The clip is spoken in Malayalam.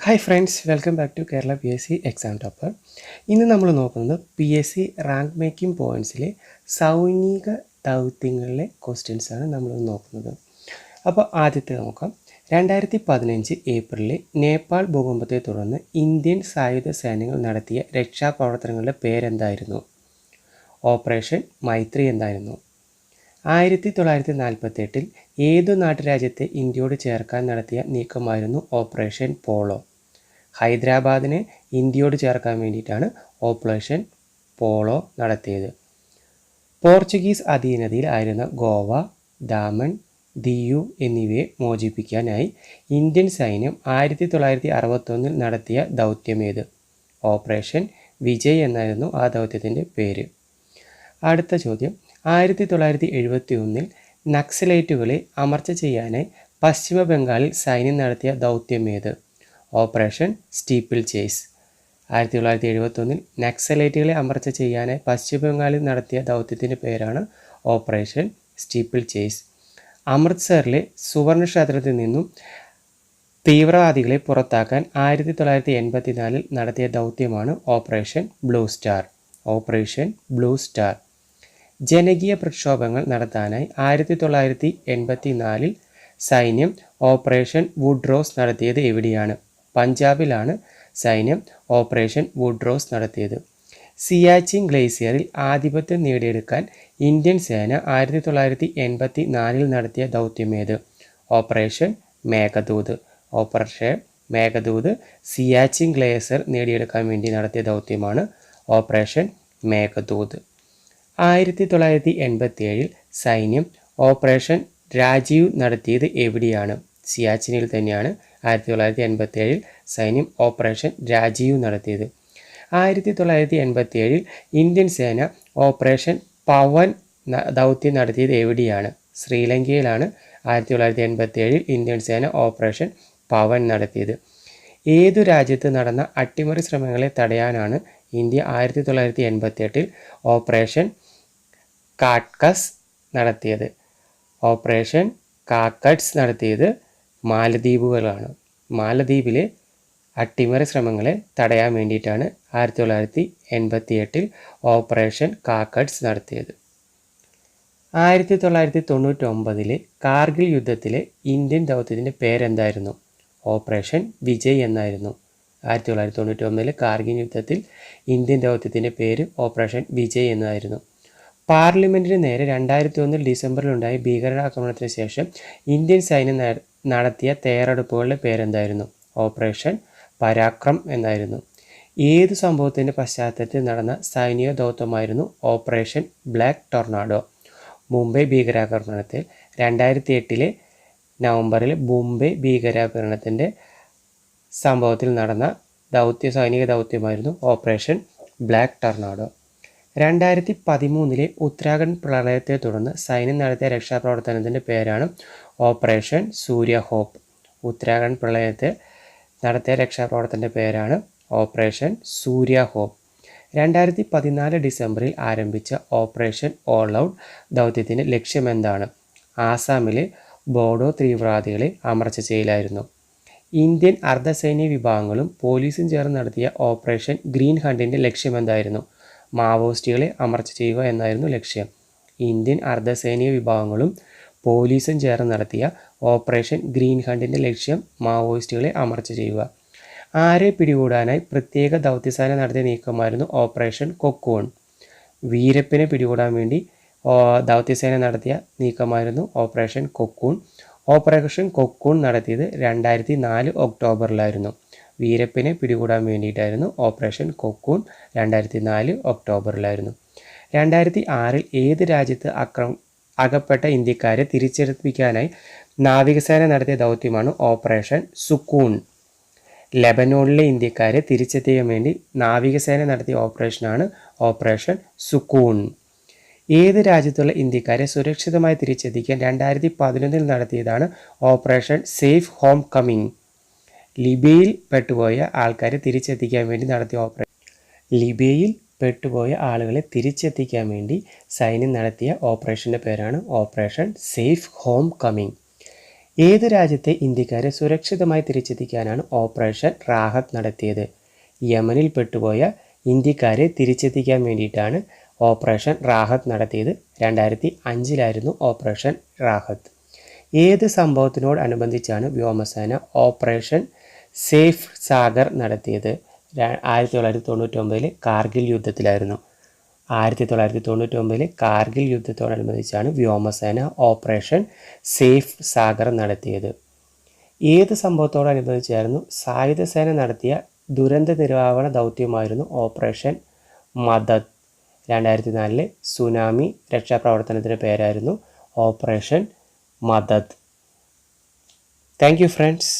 Hi friends welcome back to Kerala P S C exam topper ഇന്ന് നമ്മൾ നോക്കുന്നത് P S C rank making പോയിന്റ്സിലെ സൗനിക ദൗത്യങ്ങളിലെ ക്വസ്റ്റ്യൻസ് ആണ് നമ്മൾ നോക്കുന്നത്. അപ്പോൾ ആദ്യത്തെ നോക്കാം. രണ്ടായിരത്തി പതിനഞ്ച് ഏപ്രിലിൽ നേപ്പാൾ ഭൂകമ്പത്തെ തുടർന്ന് ഇന്ത്യൻ സായുധ സേനകൾ നടത്തിയ രക്ഷാപ്രവർത്തനങ്ങളുടെ പേരെന്തായിരുന്നു? ഓപ്പറേഷൻ മൈത്രി എന്തായിരുന്നു? ആയിരത്തി തൊള്ളായിരത്തി നാൽപ്പത്തി എട്ടിൽ ഏതു നാട്ടുരാജ്യത്തെ ഇന്ത്യയോട് ചേർക്കാൻ നടത്തിയ നീക്കമായിരുന്നു ഓപ്പറേഷൻ പോളോ. ഹൈദരാബാദിനെ ഇന്ത്യയോട് ചേർക്കാൻ വേണ്ടിയിട്ടാണ് ഓപ്പറേഷൻ പോളോ നടത്തിയത്. പോർച്ചുഗീസ് അധീനതയിൽ ആയിരുന്ന ഗോവ ദാമൻ ദിയു എന്നിവയെ മോചിപ്പിക്കാനായി ഇന്ത്യൻ സൈന്യം ആയിരത്തി തൊള്ളായിരത്തി അറുപത്തൊന്നിൽ നടത്തിയ ദൗത്യമേത്. ഓപ്പറേഷൻ വിജയ് എന്നായിരുന്നു ആ ദൗത്യത്തിന്റെ പേര്. അടുത്ത ചോദ്യം. ആയിരത്തി തൊള്ളായിരത്തി എഴുപത്തി ഒന്നിൽ നക്സലൈറ്റുകളെ അമർച്ച ചെയ്യാനായി പശ്ചിമ ബംഗാളിൽ സൈന്യം നടത്തിയ ദൗത്യമേത് ഓപ്പറേഷൻ സ്റ്റീപ്പിൾ ചേസ്. ആയിരത്തി തൊള്ളായിരത്തി എഴുപത്തൊന്നിൽ നക്സലൈറ്റുകളെ അമർച്ച ചെയ്യാനായി പശ്ചിമ ബംഗാളിൽ നടത്തിയ ദൗത്യത്തിന്റെ പേരാണ് ഓപ്പറേഷൻ സ്റ്റീപ്പിൾ ചേസ്. അമൃത്സറിലെ സുവർണ ക്ഷേത്രത്തിൽ നിന്നും തീവ്രവാദികളെ പുറത്താക്കാൻ ആയിരത്തി തൊള്ളായിരത്തി എൺപത്തിനാലിൽ നടത്തിയ ദൗത്യമാണ് operation blue star. Operation blue star. ജനകീയ പ്രക്ഷോഭങ്ങൾ നടത്താനായി ആയിരത്തി തൊള്ളായിരത്തി എൺപത്തി നാലിൽ സൈന്യം ഓപ്പറേഷൻ വുഡ്രോസ് നടത്തിയത് എവിടെയാണ്? പഞ്ചാബിലാണ് സൈന്യം ഓപ്പറേഷൻ വുഡ്രോസ് നടത്തിയത്. സിയാച്ചിൻ ഗ്ലേസിയറിൽ ആധിപത്യം നേടിയെടുക്കാൻ ഇന്ത്യൻ സേന ആയിരത്തി തൊള്ളായിരത്തി എൺപത്തി നാലിൽ നടത്തിയ ദൗത്യമേത് operation Meghdoot. Operation Meghdoot Siachen glacier നേടിയെടുക്കാൻ വേണ്ടി നടത്തിയ ദൗത്യമാണ് ഓപ്പറേഷൻ മേഘദൂത്. ആയിരത്തി തൊള്ളായിരത്തി എൺപത്തി ഏഴിൽ സൈന്യം ഓപ്പറേഷൻ രാജീവ് നടത്തിയത് എവിടെയാണ്? സിയാച്ചിനിൽ തന്നെയാണ്. ആയിരത്തി തൊള്ളായിരത്തി എൺപത്തി ഏഴിൽ സൈന്യം ഓപ്പറേഷൻ രാജീവ് നടത്തിയത്. ആയിരത്തി തൊള്ളായിരത്തി എൺപത്തി ഏഴിൽ ഇന്ത്യൻ സേന ഓപ്പറേഷൻ പവൻ ദൗത്യം നടത്തിയത് എവിടെയാണ്? ശ്രീലങ്കയിലാണ്. ആയിരത്തി തൊള്ളായിരത്തി എൺപത്തി ഏഴിൽ ഇന്ത്യൻ സേന ഓപ്പറേഷൻ പവൻ നടത്തിയത്. ഏതു രാജ്യത്ത് നടന്ന അട്ടിമറി ശ്രമങ്ങളെ തടയാനാണ് ഇന്ത്യ ആയിരത്തി തൊള്ളായിരത്തി എൺപത്തി എട്ടിൽ ഓപ്പറേഷൻ കാട്കസ് നടത്തിയത്. ഓപ്പറേഷൻ കാക്കട്സ് നടത്തിയത് മാലദ്വീപുകളാണ്. മാലദ്വീപിലെ അട്ടിമറി ശ്രമങ്ങളെ തടയാൻ വേണ്ടിയിട്ടാണ് ആയിരത്തി തൊള്ളായിരത്തി എൺപത്തി എട്ടിൽ ഓപ്പറേഷൻ കാക്കട്സ് നടത്തിയത്. ആയിരത്തി തൊള്ളായിരത്തി തൊണ്ണൂറ്റി ഒമ്പതിലെ കാർഗിൽ യുദ്ധത്തിലെ ഇന്ത്യൻ ദൗത്യത്തിന്റെ പേരെന്തായിരുന്നു? ഓപ്പറേഷൻ വിജയ് എന്നായിരുന്നു. ആയിരത്തി തൊള്ളായിരത്തി തൊണ്ണൂറ്റി ഒമ്പതിലെ കാർഗിൽ യുദ്ധത്തിൽ ഇന്ത്യൻ ദൗത്യത്തിന്റെ പേര് ഓപ്പറേഷൻ വിജയ് എന്നായിരുന്നു. പാർലമെന്റിന് നേരെ രണ്ടായിരത്തി ഒന്നിൽ ഡിസംബറിലുണ്ടായ ഭീകരാക്രമണത്തിന് ശേഷം ഇന്ത്യൻ സൈന്യം നടത്തിയ തയ്യാറെടുപ്പുകളുടെ പേരെന്തായിരുന്നു? ഓപ്പറേഷൻ പരാക്രം എന്നായിരുന്നു. ഏത് സംഭവത്തിന്റെ പശ്ചാത്തലത്തിൽ നടന്ന സൈനിക ദൗത്യമായിരുന്നു ഓപ്പറേഷൻ ബ്ലാക്ക് ടൊർണാഡോ? മുംബൈ ഭീകരാക്രമണത്തിൽ രണ്ടായിരത്തി എട്ടിലെ നവംബറിൽ മുംബൈ ഭീകരാക്രമണത്തിന്റെ സംഭവത്തിൽ നടന്ന ദൗത്യ സൈനിക ദൗത്യമായിരുന്നു ഓപ്പറേഷൻ ബ്ലാക്ക് ടൊർണാഡോ. രണ്ടായിരത്തി പതിമൂന്നിലെ ഉത്തരാഖണ്ഡ് പ്രളയത്തെ തുടർന്ന് സൈന്യം നടത്തിയ രക്ഷാപ്രവർത്തനത്തിന്റെ പേരാണ് ഓപ്പറേഷൻ സൂര്യ ഹോപ്പ്. ഉത്തരാഖണ്ഡ് പ്രളയത്തെ നടത്തിയ രക്ഷാപ്രവർത്തനത്തിന്റെ പേരാണ് ഓപ്പറേഷൻ സൂര്യ ഹോപ്പ്. രണ്ടായിരത്തി പതിനാല് ഡിസംബറിൽ ആരംഭിച്ച ഓപ്പറേഷൻ ഓൾ ഔട്ട് ദൗത്യത്തിന്റെ ലക്ഷ്യമെന്താണ്? ആസാമിലെ ബോഡോ തീവ്രവാദികളെ അമർച്ച ചെയ്യലായിരുന്നു. ഇന്ത്യൻ അർദ്ധസൈനിക വിഭാഗങ്ങളും പോലീസും ചേർന്ന് നടത്തിയ ഓപ്പറേഷൻ ഗ്രീൻ ഹണ്ടിന്റെ ലക്ഷ്യമെന്തായിരുന്നു? മാവോയിസ്റ്റുകളെ അമർച്ച ചെയ്യുക എന്നായിരുന്നു ലക്ഷ്യം. ഇന്ത്യൻ അർദ്ധസൈനിക വിഭാഗങ്ങളും പോലീസും ചേർന്ന് നടത്തിയ ഓപ്പറേഷൻ ഗ്രീൻ ഹണ്ടിന്റെ ലക്ഷ്യം മാവോയിസ്റ്റുകളെ അമർച്ച ചെയ്യുക. ആരെ പിടികൂടാനായി പ്രത്യേക ദൗത്യസേന നടത്തിയ നീക്കമായിരുന്നു ഓപ്പറേഷൻ കൊക്കൂൺ. വീരപ്പിനെ പിടികൂടാൻ വേണ്ടി ദൗത്യസേന നടത്തിയ നീക്കമായിരുന്നു ഓപ്പറേഷൻ കൊക്കൂൺ. ഓപ്പറേഷൻ കൊക്കൂൺ നടത്തിയത് രണ്ടായിരത്തി നാല് ഒക്ടോബറിലായിരുന്നു. വീരപ്പനെ പിടികൂടാൻ വേണ്ടിയിട്ടായിരുന്നു ഓപ്പറേഷൻ കൊക്കൂൺ രണ്ടായിരത്തി നാല് ഒക്ടോബറിലായിരുന്നു. രണ്ടായിരത്തി ആറിൽ ഏത് രാജ്യത്ത് അക്രം അകപ്പെട്ട ഇന്ത്യക്കാരെ തിരിച്ചെടുപ്പിക്കാനായി നാവികസേന നടത്തിയ ദൗത്യമാണ് ഓപ്പറേഷൻ സുക്കൂൺ. ലെബനോണിലെ ഇന്ത്യക്കാരെ തിരിച്ചെത്തിക്കാൻ വേണ്ടി നാവികസേന നടത്തിയ ഓപ്പറേഷനാണ് ഓപ്പറേഷൻ സുക്കൂൺ. ഏത് രാജ്യത്തുള്ള ഇന്ത്യക്കാരെ സുരക്ഷിതമായി തിരിച്ചെത്തിക്കാൻ രണ്ടായിരത്തി പതിനൊന്നിൽ നടത്തിയതാണ് ഓപ്പറേഷൻ സേഫ് ഹോം കമ്മിങ്. ലിബിയയിൽ പെട്ടുപോയ ആൾക്കാരെ തിരിച്ചെത്തിക്കാൻ വേണ്ടി നടത്തിയ ഓപ്പറേഷൻ ലിബിയയിൽ പെട്ടുപോയ ആളുകളെ തിരിച്ചെത്തിക്കാൻ വേണ്ടി സൈന്യം നടത്തിയ ഓപ്പറേഷന്റെ പേരാണ് ഓപ്പറേഷൻ സേഫ് ഹോം കമ്മിങ്. ഏത് രാജ്യത്തെ ഇന്ത്യക്കാരെ സുരക്ഷിതമായി തിരിച്ചെത്തിക്കാനാണ് ഓപ്പറേഷൻ റാഹത്ത് നടത്തിയത്? യമനിൽ പെട്ടുപോയ ഇന്ത്യക്കാരെ തിരിച്ചെത്തിക്കാൻ വേണ്ടിയിട്ടാണ് ഓപ്പറേഷൻ റാഹത്ത് നടത്തിയത്. രണ്ടായിരത്തി അഞ്ചിലായിരുന്നു ഓപ്പറേഷൻ റാഹത്ത്. ഏത് സംഭവത്തിനോടനുബന്ധിച്ചാണ് വ്യോമസേന ഓപ്പറേഷൻ സേഫ് സാഗർ നടത്തിയത്? ആയിരത്തി തൊള്ളായിരത്തി തൊണ്ണൂറ്റൊമ്പതിൽ കാർഗിൽ യുദ്ധത്തിലായിരുന്നു. ആയിരത്തി തൊള്ളായിരത്തി തൊണ്ണൂറ്റൊമ്പതിൽ കാർഗിൽ യുദ്ധത്തോടനുബന്ധിച്ചാണ് വ്യോമസേന ഓപ്പറേഷൻ സേഫ് സാഗർ നടത്തിയത്. ഏത് സംഭവത്തോടനുബന്ധിച്ചായിരുന്നു? സായുധ സേന നടത്തിയ ദുരന്ത നിർവഹണ ദൗത്യമായിരുന്നു ഓപ്പറേഷൻ മദത്. രണ്ടായിരത്തി നാലിലെ സുനാമി രക്ഷാപ്രവർത്തനത്തിന്റെ പേരായിരുന്നു operation Madad thank you friends